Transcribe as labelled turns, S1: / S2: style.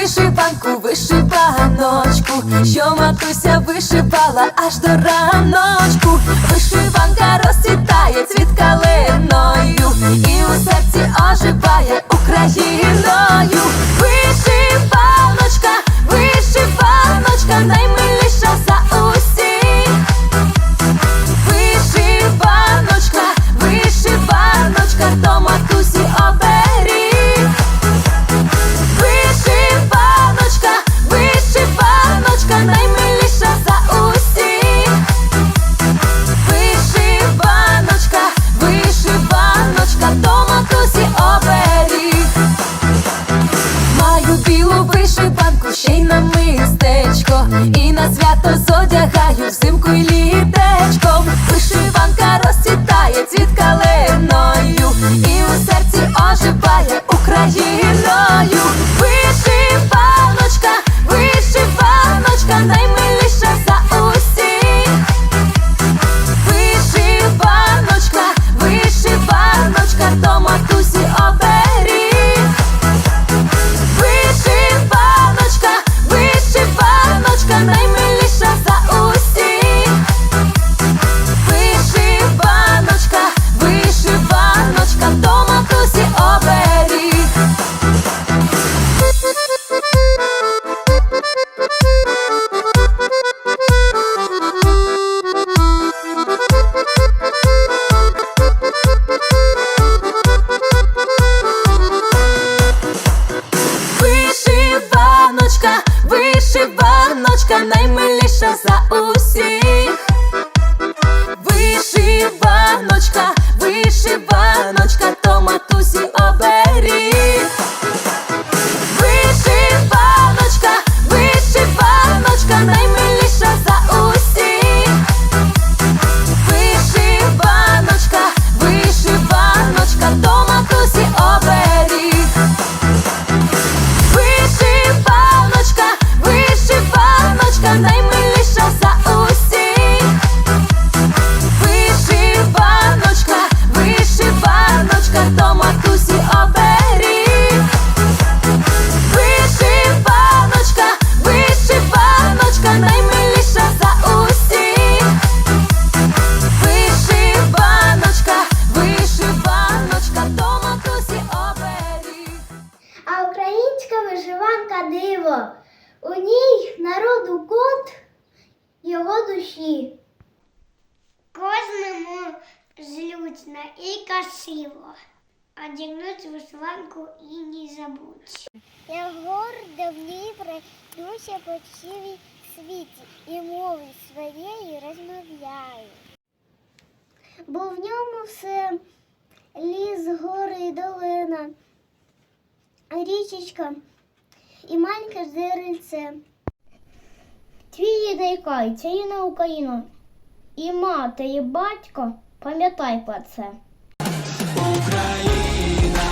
S1: вишиванку, вишиваночку, що матуся вишивала аж до раночку. Вишиванка білу вишиванку, ще й на мистечко, і на свято зодягаю вишиваночка, наймиліша за усіх. Вишиваночка, вишиваночка, то матусі оберіг.
S2: У ній народу код його душі. Кожному злючно і красиво. Одягнуть вишиванку і не забудь. Я гордо в ній пройдуся по цілій світі і мови своєї розмовляю. Бо в ньому все ліс, гори і долина річечка і маленьке зерельце. Твій найкай, це і на Україну. І мати, і батько, пам'ятай про це.
S3: Україна